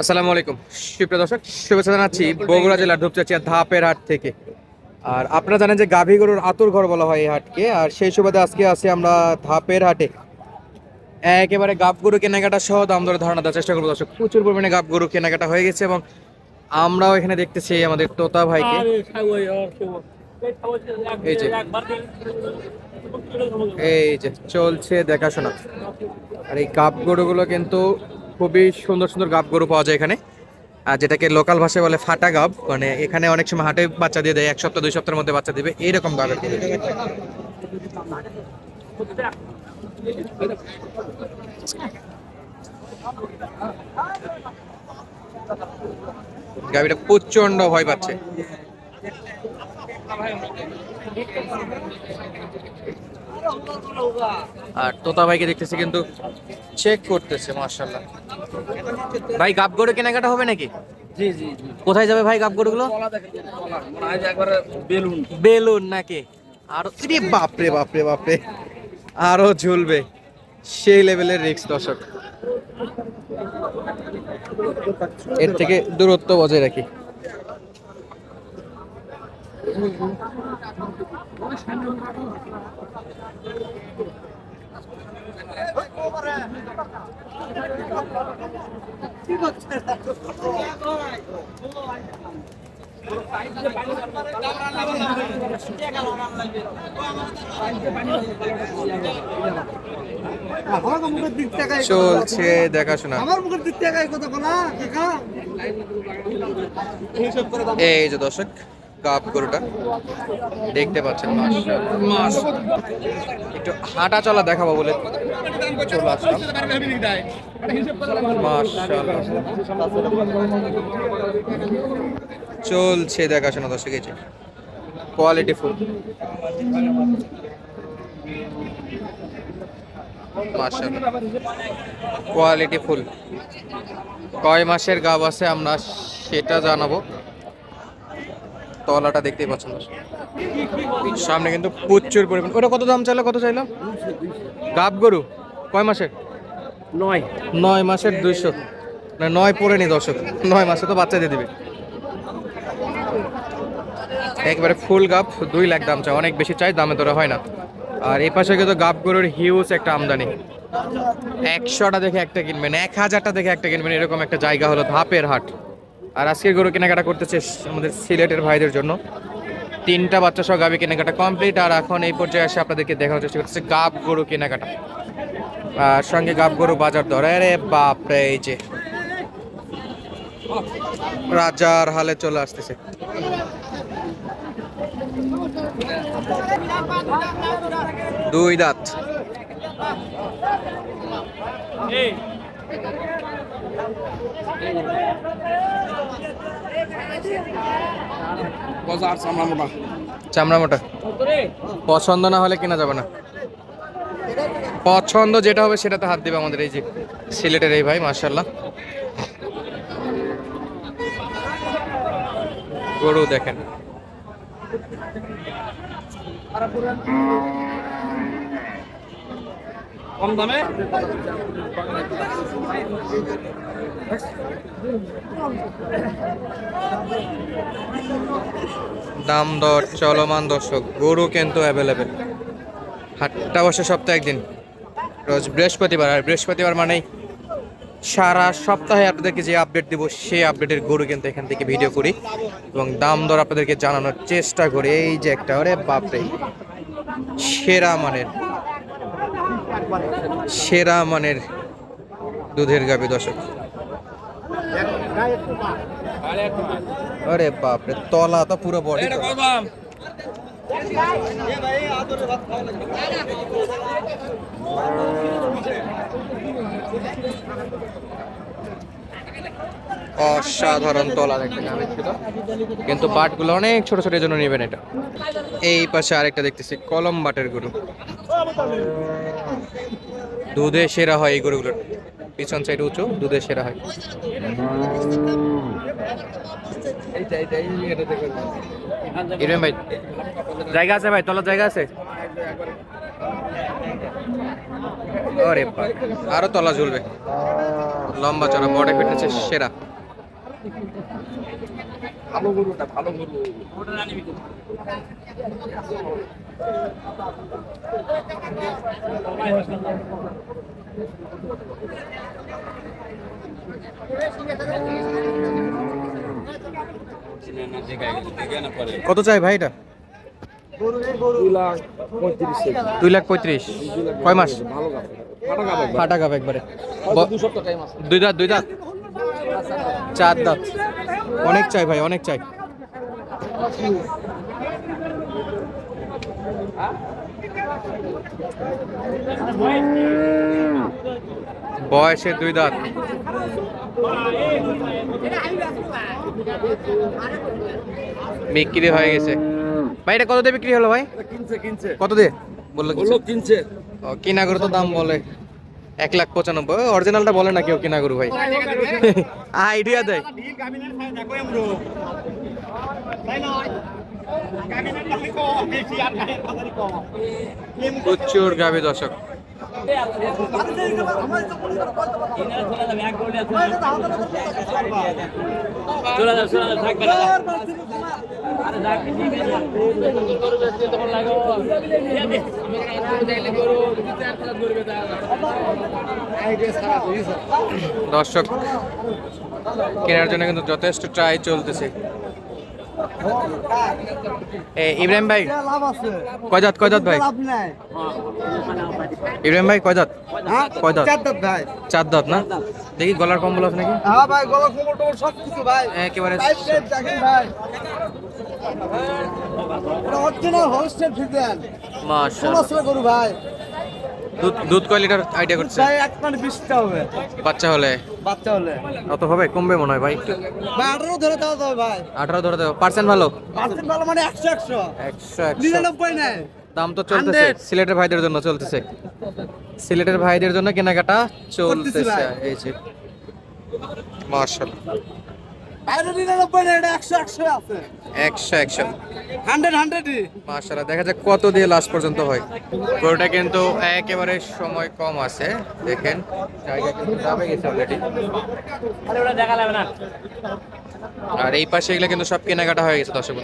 আসসালামু আলাইকুম। সুপ্রিয় দর্শক শুভেচ্ছা জানাচ্ছি বগুড়া জেলার ধূপচাচিয়া ধাপের হাট থেকে। আর আপনারা জানেন যে গাভী গরুর আতুর ঘর বলা হয় এই হাটকে আর সেই সুবাদে আজকে আছি আমরা ধাপের হাটে। একেবারে গাব গরু কেনাকাটা সহ দাম দরে ধারণা দেওয়ার চেষ্টা করব দর্শক প্রচুর পরিমাণে গাব গরু কেনাকাটা হয়ে গেছে এবং আমরাও এখানে দেখতেছি আমাদের তোতা ভাইকে। এই যে এই যে। চলছে দেখাশোনা। আর এই গাব গরুগুলো কিন্তু খুবই সুন্দর সুন্দর গাব গরু পাওয়া যায় এখানে। আর যেটাকে লোকাল ভাষায় বলে ফাটা গাব মানে এখানে অনেক সময় হাটে বাচ্চা দিয়ে দেয়, এক সপ্তাহ, দুই সপ্তাহের মধ্যে বাচ্চা দিবে এইরকম গাবের গাবিটা প্রচণ্ড ভয় পাচ্ছে। আর তোতা ভাইকে দেখতেছি কিন্তু চেক করতেছে মার্শাল্লাহ ভাই গাব গরু কেনাকাটা হবে নাকি? জি জি কোথায় যাবে ভাই গাব গরুগুলো বেলুন। বেলুন নাকি? আরও বাপরে বাপরে বাপরে। আরও ঝুলবে। সেই লেভেলের রিক্স দর্শক। এর থেকে দূরত্ব বজায় রাখি আমার মুখের দিক থেকে চলছে দেখাশোনা। আমার মুখের দিক থেকে কথা বলা এই যে দর্শক কাপ গরুটা দেখতে পাচ্ছেন, মাশাআল্লাহ। একটু হাঁটা চলা দেখাবো বলে চলছে দেখাশোনা দর্শক, এই কোয়ালিটি ফুল কোয়ালিটি ফুল কয় মাসের গাব আছে আমরা সেটা জানাব। তলাটা দেখতেই পাচ্ছেন সামনে কিন্তু প্রচুর পরিমাণ। ওটা কত দাম চাইলো কত চাইলো? গাব গরু কয় মাসের? নয়। নয় মাসের দুইশো। না নয় পরে নি দর্শক। নয় মাসে তো বাচ্চা দিয়ে দিবে। একবারে ফুল গাব দুই লাখ দাম চাই অনেক বেশি চাই দামে তোরা হয় না। আর এই পাশে কিন্তু গাব গরুর হিউজ একটা আমদানি। একশোটা দেখে একটা কিনবেন এক হাজারটা দেখে একটা কিনবেন এরকম একটা জায়গা হলো ধাপের হাট। আর আজকের গরু কেনাকাটা করতেছে আমাদের সিলেটের ভাইদের জন্য। তিনটা বাচ্চা সহ গাবি কেনাকাটা কমপ্লিট আর এখন এই পর্যায়ে এসে আপনাদেরকে দেখানোর চেষ্টা করতেছে গাব গরু কেনাকাটা। আর সঙ্গে গাব গরু বাজার দর। আরে বাপরে, এই যে রাজার হালে চলে আসতেছে। দুই দাঁত। চামড়া মোটা পছন্দ না হলে কেনা যাবে না। পছন্দ যেটা হবে সেটাতে হাত দিবে আমাদের এই যে সিলেটের এই ভাই মার্শাল্লাহ গরু দেখেন। কম দামে? দাম দর চলমান দর্শক, গরু কিন্তু অ্যাভেলেবেল হাটটা বসে সপ্তাহে একদিন। রোজ বৃহস্পতিবার, আর বৃহস্পতিবার মানেই সারা সপ্তাহে আপনাদেরকে যে আপডেট দিব, সেই আপডেটের গরু কিন্তু এখান থেকে ভিডিও করি। এবং দাম দর আপনাদেরকে জানানোর চেষ্টা করি। এই যে একটা, ওরে বাপরে, সেরা মানের। সেরা মানের দুধের গাবি দশক আরে বাপরে তলা তো পুরো বডি দাম অসাধারণ তলা দেখতে যাবে কিন্তু বাটগুলো অনেক ছোট ছোট জন্য নেবেন এটা। এই পাশে আরেকটা দেখতেছি, কলম বাটের গরু। দুধে সেরা হয় এই গরুগুলোর। পিছন সাইড উঁচু, দুধে সেরা হয়। ইরম ভাই জায়গা আছে ভাই তলার জায়গা আছে? ওরে আরও তলা ঝুলবে। লম্বা চড়া বডি ফিটনেসের সেরা। ভালো গরুটা ভালো গরু। ওটা কত চাই ভাই এটা? দুই লাখ পঁয়ত্রিশ। কয় মাস? ফাটা গাব একবারে। দুই দাঁত দুই দাঁত? চার দাঁত। অনেক চাই ভাই, অনেক চাই। বয়সে দুই দাঁত। বিক্রি হয়ে গেছে। ভাই এটা কত দিয়ে বিক্রি হলো ভাই? কিনছে কিনছে। কত দিয়ে? বলল? বলল কিনছে। ও, কিনা গরু তো দাম বলে। এক লাখ পঁচানব্বই। অরিজিনালটা বলে না কেউ কিনা গরু ভাই আইডিয়া দেয়। প্রচুর গাভী দর্শক। না দর্শক কেনার জন্য কিন্তু যথেষ্ট ট্রাই চলতেছে। ইব্রাহিম ভাই লাভ আছে কয় দাঁত কয় দাঁত ভাই? ইব্রাহিম ভাই কয় দাঁত কয় দাঁত? চার দাঁত না? দেখি গলার কম্বল আছে নাকি? হ্যাঁ ভাই সব কিছু একেবারে দুধ কয় লিটার আইডিয়া করছে? মানে বাচ্চা হলে? বাচ্চা হলে। অত হবে কমবে মনে হয় ভাই। ভাই আঠারো ধরে দেওয়া যাবে ভাই। আঠারো ধরে দাও পার্সেন্ট ভালো? পার্সেন্ট ভালো মানে একশো একশো। একশো একশো। নিরানব্বই নেয়। দাম তো চলতেছে সিলেটের ভাইদের জন্য চলতেছে। সিলেটের ভাইদের জন্য কেনাকাটা চলতেছে এই যে। মার্শাল্লাহ একশো একশো। আছে একশো একশো হান্ড্রেড হান্ড্রেডই। মার্শাল্লাহ দেখা যাক কত দিয়ে লাস্ট পর্যন্ত হয়। গরুটা কিন্তু একেবারে সময় কম আছে দেখেন। জায়গা কিন্তু দামে গেছে অলরেডি দেখা যাবে না আর এই পাশে এগুলো কিন্তু সব কেনাকাটা হয়ে গেছে দর্শক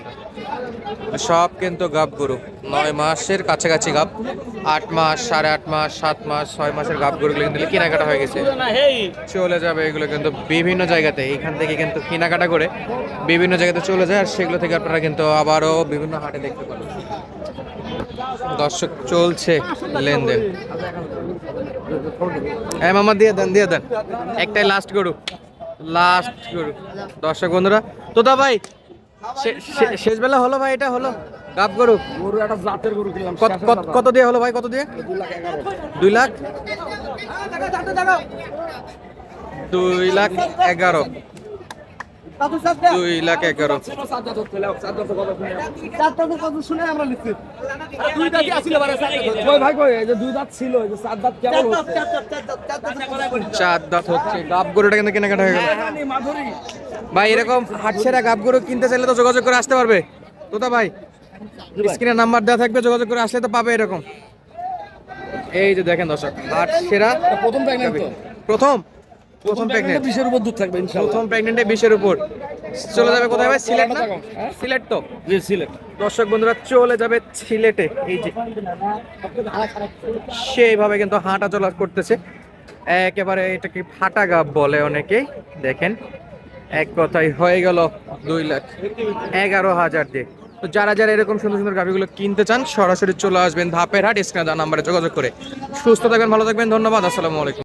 সব কিন্তু গাব গরু। নয় মাসের কাছাকাছি গাব। আট মাস সাড়ে আট মাস সাত মাস ছয় মাসের গাব গরুগুলো কিন্তু কেনাকাটা হয়ে গেছে। চলে যাবে এগুলো কিন্তু বিভিন্ন জায়গাতে। এখান থেকে কিন্তু কেনাকাটা করে বিভিন্ন জায়গাতে চলে যায় আর সেগুলো থেকে আপনারা কিন্তু আবারও বিভিন্ন হাটে দেখতে পাবেন। দর্শক চলছে লেনদেন। হ্যাঁ মামা দিয়ে দেন দিয়ে দেন। একটাই লাস্ট গরু। লাস্ট গরু। দর্শক বন্ধুরা তোদা ভাই শেষ বেলা হলো ভাই এটা হলো? গাব গরু? গরু একটা জাতের গরু কিনলাম কত দিয়ে হলো ভাই কত দিয়ে? দুই লাখ? দুই লাখ এগারো। দুই লাখ এগারো। চার দাঁত হচ্ছে। গাব গরুটা কিন্তু কেনাকাটা হয়ে গেল। ভাই এরকম হাটছেরা গাব গরু কিনতে চাইলে তো যোগাযোগ করে আসতে পারবে। তোতা ভাই স্ক্রিনে নাম্বার দেওয়া থাকবে যোগাযোগ করে আসলে তো পাবে এরকম। এই যে দেখেন দর্শক হাটছেরা প্রথম প্রথম। প্রথম প্রেগনেন্ট বিশের উপর দুধ থাকবে ইনশাআল্লাহ প্রথম প্রেগনেন্টে বিশের উপর। চলে যাবে কোথায় ভাই? সিলেট না? হ্যাঁ? সিলেট তো? জি সিলেট। দর্শক বন্ধুরা চলে যাবে সিলেটে। এই যে সেইভাবে কিন্তু হাঁটা চলা করতেছে। একেবারে এটাকে ফাটা গাব বলে অনেকেই দেখেন এক কথাই হয়ে গেল দুই লাখ। এগারো হাজার দিয়ে। তো যারা যারা এরকম সুন্দর সুন্দর গাভিগুলো কিনতে চান সরাসরি চলে আসবেন ধাপের হাট স্ক্রিনে নাম্বারে যোগাযোগ করে। সুস্থ থাকবেন ভালো থাকবেন ধন্যবাদ আসসালামু আলাইকুম।